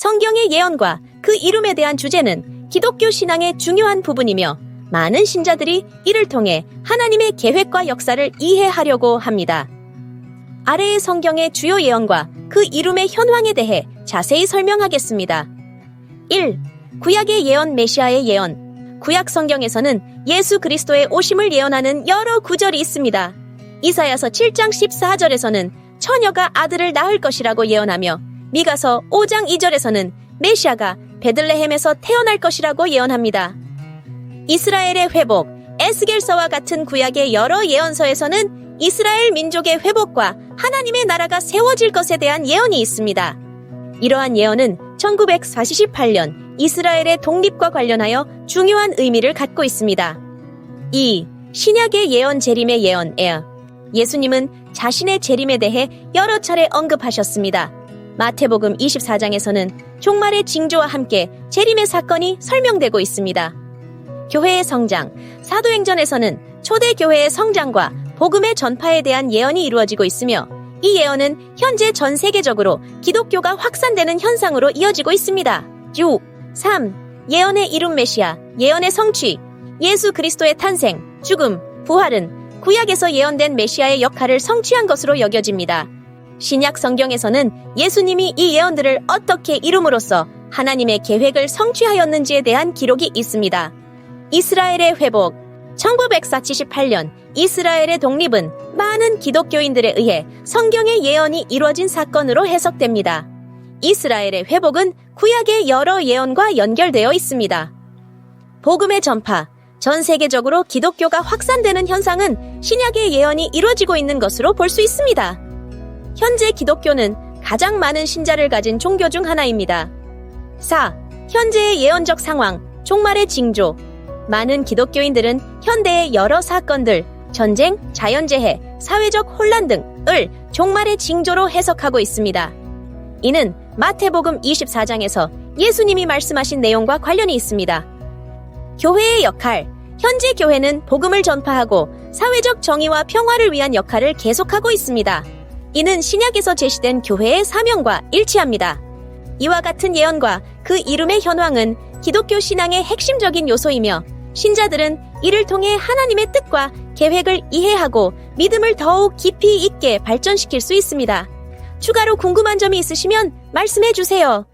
성경의 예언과 그 이름에 대한 주제는 기독교 신앙의 중요한 부분이며 많은 신자들이 이를 통해 하나님의 계획과 역사를 이해하려고 합니다. 아래의 성경의 주요 예언과 그 이름의 현황에 대해 자세히 설명하겠습니다. 1. 구약의 예언 메시아의 예언. 구약 성경에서는 예수 그리스도의 오심을 예언하는 여러 구절이 있습니다. 이사야서 7장 14절에서는 처녀가 아들을 낳을 것이라고 예언하며 미가서 5장 2절에서는 메시아가 베들레헴에서 태어날 것이라고 예언합니다. 이스라엘의 회복, 에스겔서와 같은 구약의 여러 예언서에서는 이스라엘 민족의 회복과 하나님의 나라가 세워질 것에 대한 예언이 있습니다. 이러한 예언은 1948년 이스라엘의 독립과 관련하여 중요한 의미를 갖고 있습니다. 2. 신약의 예언 재림의 예언에요. 예수님은 자신의 재림에 대해 여러 차례 언급하셨습니다. 마태복음 24장에서는 종말의 징조와 함께 재림의 사건이 설명되고 있습니다. 교회의 성장, 사도행전에서는 초대 교회의 성장과 복음의 전파에 대한 예언이 이루어지고 있으며 이 예언은 현재 전 세계적으로 기독교가 확산되는 현상으로 이어지고 있습니다. 6. 3. 예언의 이름 메시아, 예언의 성취, 예수 그리스도의 탄생, 죽음, 부활은 구약에서 예언된 메시아의 역할을 성취한 것으로 여겨집니다. 신약 성경에서는 예수님이 이 예언들을 어떻게 이름으로써 하나님의 계획을 성취하였는지에 대한 기록이 있습니다. 이스라엘의 회복 1948년 이스라엘의 독립은 많은 기독교인들에 의해 성경의 예언이 이루어진 사건으로 해석됩니다. 이스라엘의 회복은 구약의 여러 예언과 연결되어 있습니다. 복음의 전파 전 세계적으로 기독교가 확산되는 현상은 신약의 예언이 이루어지고 있는 것으로 볼 수 있습니다. 현재 기독교는 가장 많은 신자를 가진 종교 중 하나입니다. 4. 현재의 예언적 상황, 종말의 징조. 많은 기독교인들은 현대의 여러 사건들, 전쟁, 자연재해, 사회적 혼란 등을 종말의 징조로 해석하고 있습니다. 이는 마태복음 24장에서 예수님이 말씀하신 내용과 관련이 있습니다. 교회의 역할, 현재 교회는 복음을 전파하고 사회적 정의와 평화를 위한 역할을 계속하고 있습니다. 이는 신약에서 제시된 교회의 사명과 일치합니다. 이와 같은 예언과 그 이름의 현황은 기독교 신앙의 핵심적인 요소이며 신자들은 이를 통해 하나님의 뜻과 계획을 이해하고 믿음을 더욱 깊이 있게 발전시킬 수 있습니다. 추가로 궁금한 점이 있으시면 말씀해 주세요.